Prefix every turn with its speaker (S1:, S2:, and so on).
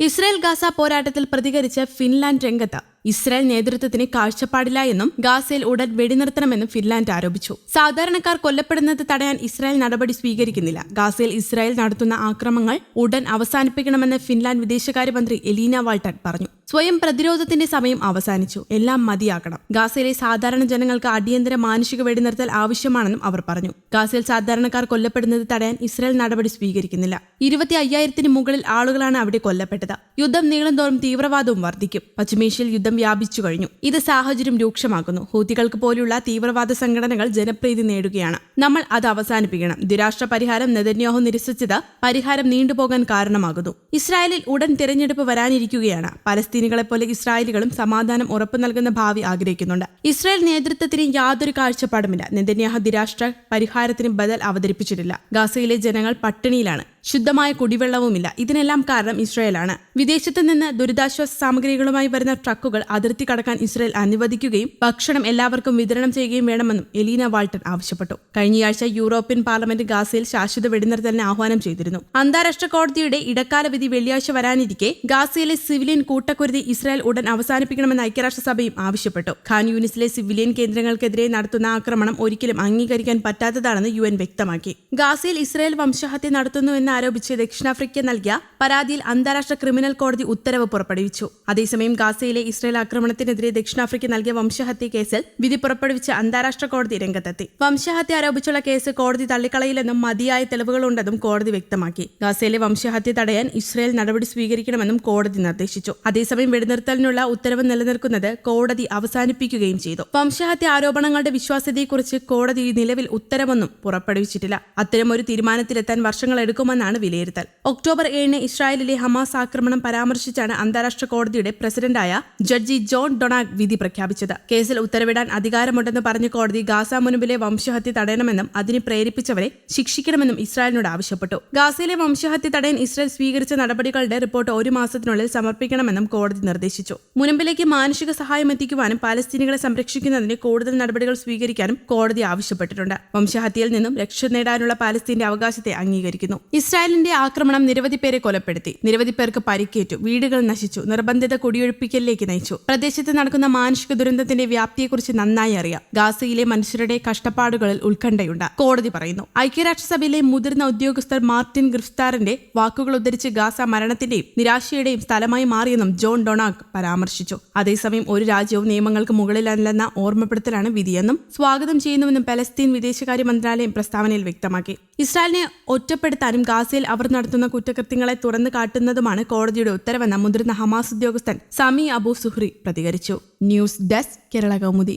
S1: Israel Gaza പോരാട്ടത്തിൽ പ്രതികരിച്ച് Finland രംഗത്ത് ഇസ്രായേൽ നേതൃത്വത്തിന് കാഴ്ചപ്പാടില്ല എന്നും ഗാസയിൽ ഉടൻ വെടിനിർത്തണമെന്നും ഫിൻലാൻഡ് ആരോപിച്ചു. സാധാരണക്കാർ കൊല്ലപ്പെടുന്നത് തടയാൻ ഇസ്രായേൽ നടപടി സ്വീകരിക്കുന്നില്ല. ഗാസയിൽ ഇസ്രായേൽ നടത്തുന്ന ആക്രമങ്ങൾ ഉടൻ അവസാനിപ്പിക്കണമെന്ന് ഫിൻലാൻഡ് വിദേശകാര്യമന്ത്രി എലീന വാൾട്ടൺ പറഞ്ഞു. സ്വയം പ്രതിരോധത്തിന്റെ സമയം അവസാനിച്ചു. എല്ലാം മതിയാക്കണം ഗാസയിലെ സാധാരണ ജനങ്ങൾക്ക് അടിയന്തര മാനുഷിക വെടിനിർത്തൽ ആവശ്യമാണെന്നും അവർ പറഞ്ഞു. ഗാസയിൽ സാധാരണക്കാർ കൊല്ലപ്പെടുന്നത് തടയാൻ ഇസ്രായേൽ നടപടി സ്വീകരിക്കുന്നില്ല. ഇരുപത്തി അയ്യായിരത്തിന് മുകളിൽ ആളുകളാണ് അവിടെ കൊല്ലപ്പെട്ടത്. യുദ്ധം നീളുന്തോറും തീവ്രവാദവും വർദ്ധിക്കും. പശ്ചിമേഷ്യയിൽ യുദ്ധം വ്യാപിച്ചു കഴിഞ്ഞു. ഇത് സാഹചര്യം രൂക്ഷമാക്കുന്നു. ഹൂത്തികൾക്ക് പോലുള്ള തീവ്രവാദ സംഘടനകൾ ജനപ്രീതി നേടുകയാണ്. നമ്മൾ അത് അവസാനിപ്പിക്കണം. ദുരാഷ്ട്ര പരിഹാരം നെതന്യാഹു നിരസിച്ചത് പരിഹാരം നീണ്ടുപോകാൻ കാരണമാകുന്നു. ഇസ്രായേലിൽ ഉടൻ തിരഞ്ഞെടുപ്പ് വരാനിരിക്കുകയാണ്. പലസ്തീനികളെപ്പോലെ ഇസ്രായേലികളും സമാധാനം ഉറപ്പു നൽകുന്ന ഭാവി ആഗ്രഹിക്കുന്നുണ്ട്. ഇസ്രായേൽ നേതൃത്വത്തിന് യാതൊരു കാഴ്ചപ്പാടുമില്ല. നെതന്യാഹു ദുരാഷ്ട്ര പരിഹാരത്തിന് ബദൽ അവതരിപ്പിച്ചിട്ടില്ല. ഗാസയിലെ ജനങ്ങൾ പട്ടിണിയിലാണ്. ശുദ്ധമായ കുടിവെള്ളവുമില്ല. ഇതിനെല്ലാം കാരണം ഇസ്രായേലാണ്. വിദേശത്ത് നിന്ന് ദുരിതാശ്വാസ സാമഗ്രികളുമായി വരുന്ന ട്രക്കുകൾ അതിർത്തി കടക്കാൻ ഇസ്രായേൽ അനുവദിക്കുകയും ഭക്ഷണം എല്ലാവർക്കും വിതരണം ചെയ്യുകയും വേണമെന്നും എലീന വാൾട്ടൺ ആവശ്യപ്പെട്ടു. കഴിഞ്ഞയാഴ്ച യൂറോപ്യൻ പാർലമെന്റ് ഗാസയിൽ ശാശ്വത വെടിനിർത്തലിന് ആഹ്വാനം ചെയ്തിരുന്നു. അന്താരാഷ്ട്ര കോടതിയുടെ ഇടക്കാല വിധി വെള്ളിയാഴ്ച വരാനിരിക്കെ ഗാസയിലെ സിവിലിയൻ കൂട്ടക്കുരുതി ഇസ്രായേൽ ഉടൻ അവസാനിപ്പിക്കണമെന്ന് ഐക്യരാഷ്ട്രസഭയും ആവശ്യപ്പെട്ടു. ഖാൻ യൂണിസിലെ സിവിലിയൻ കേന്ദ്രങ്ങൾക്കെതിരെ നടത്തുന്ന ആക്രമണം ഒരിക്കലും അംഗീകരിക്കാൻ പറ്റാത്തതാണെന്ന് യു വ്യക്തമാക്കി. ഗാസയിൽ ഇസ്രായേൽ വംശഹത്യ നടത്തുന്നുവെന്ന് ആരോപിച്ച് ദക്ഷിണാഫ്രിക്ക നൽകിയ പരാതിയിൽ അന്താരാഷ്ട്ര ക്രിമിനൽ കോടതി ഉത്തരവ് പുറപ്പെടുവിച്ചു. അതേസമയം ഗാസയിലെ ഇസ്രയേൽ ആക്രമണത്തിനെതിരെ ദക്ഷിണാഫ്രിക്ക നൽകിയ വംശഹത്യ കേസിൽ വിധി പുറപ്പെടുവിച്ച അന്താരാഷ്ട്ര കോടതി രംഗത്തെത്തി. വംശഹത്യ ആരോപിച്ചുള്ള കേസ് കോടതി തള്ളിക്കളയില്ലെന്നും മതിയായ തെളിവുകളുണ്ടെന്നും കോടതി വ്യക്തമാക്കി. ഗാസയിലെ വംശഹത്യ തടയാൻ ഇസ്രയേൽ നടപടി സ്വീകരിക്കണമെന്നും കോടതി നിർദ്ദേശിച്ചു. അതേസമയം വെടിനിർത്തലിനുള്ള ഉത്തരവ് നിലനിൽക്കുന്നത് കോടതി അവസാനിപ്പിക്കുകയും ചെയ്തു. വംശഹത്യ ആരോപണങ്ങളുടെ വിശ്വാസ്യതയെക്കുറിച്ച് കോടതി നിലവിൽ ഉത്തരവൊന്നും പുറപ്പെടുവിച്ചിട്ടില്ല. അത്തരമൊരു തീരുമാനത്തിലെത്താൻ വർഷങ്ങൾ എടുക്കുമെന്നാണ് വിലയിരുത്തൽ. ഒക്ടോബർ ഏഴിന് ഇസ്രായേലിലെ ഹമാസ് ആക്രമണം പരാമർശിച്ചാണ് അന്താരാഷ്ട്ര കോടതിയുടെ പ്രസിഡന്റായ ജഡ്ജി ജോൺ ഡൊണാൾഡ് വിധി പ്രഖ്യാപിച്ചത്. കേസിൽ ഉത്തരവിടാൻ അധികാരമുണ്ടെന്ന് പറഞ്ഞ കോടതി ഗാസ മുൻപിലെ വംശഹത്യ തടയണമെന്നും അതിനെ പ്രേരിപ്പിച്ചവരെ ശിക്ഷിക്കണമെന്നും ഇസ്രായേലിനോട് ആവശ്യപ്പെട്ടു. ഗാസയിലെ വംശഹത്യ തടയാൻ ഇസ്രായേൽ സ്വീകരിച്ച നടപടികളുടെ റിപ്പോർട്ട് ഒരു മാസത്തിനുള്ളിൽ സമർപ്പിക്കണമെന്നും കോടതി നിർദ്ദേശിച്ചു. മുൻപിലേക്ക് മാനുഷിക സഹായം എത്തിക്കുവാനും പാലസ്തീനികളെ സംരക്ഷിക്കുന്നതിന് കൂടുതൽ നടപടികൾ സ്വീകരിക്കാനും കോടതി ആവശ്യപ്പെട്ടിട്ടുണ്ട്. വംശഹത്യയിൽ നിന്നും രക്ഷ നേടാനുള്ള പാലസ്തീന്റെ അവകാശത്തെ അംഗീകരിക്കുന്നു. ഇസ്രായേലിന്റെ ആക്രമണം നിരവധി പേരെ കൊലപ്പെടുത്തി. നിരവധി പേർക്ക് പരിക്കേറ്റു. വീടുകൾ നശിച്ചു. നിർബന്ധിത കുടിയൊഴിപ്പിക്കലിലേക്ക് നയിച്ചു. പ്രദേശത്ത് നടക്കുന്ന മാനുഷിക ദുരന്തത്തിന്റെ വ്യാപ്തിയെക്കുറിച്ച് നന്നായി അറിയാം. ഗാസയിലെ മനുഷ്യരുടെ കഷ്ടപ്പാടുകളിൽ ഉത്കണ്ഠയുണ്ട് കോടതി പറയുന്നു. ഐക്യരാഷ്ട്രസഭയിലെ മുതിർന്ന ഉദ്യോഗസ്ഥർ മാർട്ടിൻ ഗ്രിഫ്താറിന്റെ വാക്കുകൾ ഉദ്ധരിച്ച് ഗാസ മരണത്തിന്റെയും നിരാശയുടെയും സ്ഥലമായി മാറിയെന്നും ജോൺ ഡൊണാക് പരാമർശിച്ചു. അതേസമയം ഒരു രാജ്യവും നിയമങ്ങൾക്ക് മുകളിലല്ലെന്ന ഓർമ്മപ്പെടുത്തലാണ് വിധിയെന്നും സ്വാഗതം ചെയ്യുന്നുവെന്നും പലസ്തീൻ വിദേശകാര്യ മന്ത്രാലയം പ്രസ്താവനയിൽ വ്യക്തമാക്കി. ഇസ്രായേലിനെ ഒറ്റപ്പെടുത്താനും ഗാസയിൽ അവർ നടത്തുന്ന കുറ്റകൃത്യങ്ങളെ തുറന്നു കാട്ടുന്നതുമാണ് കോടതിയുടെ ഉത്തരവെന്ന് മുതിർന്ന ഹമാസ് ഉദ്യോഗസ്ഥൻ സമി അബു സുഹ്രി പ്രതികരിച്ചു. News desk Kerala Kaumudi.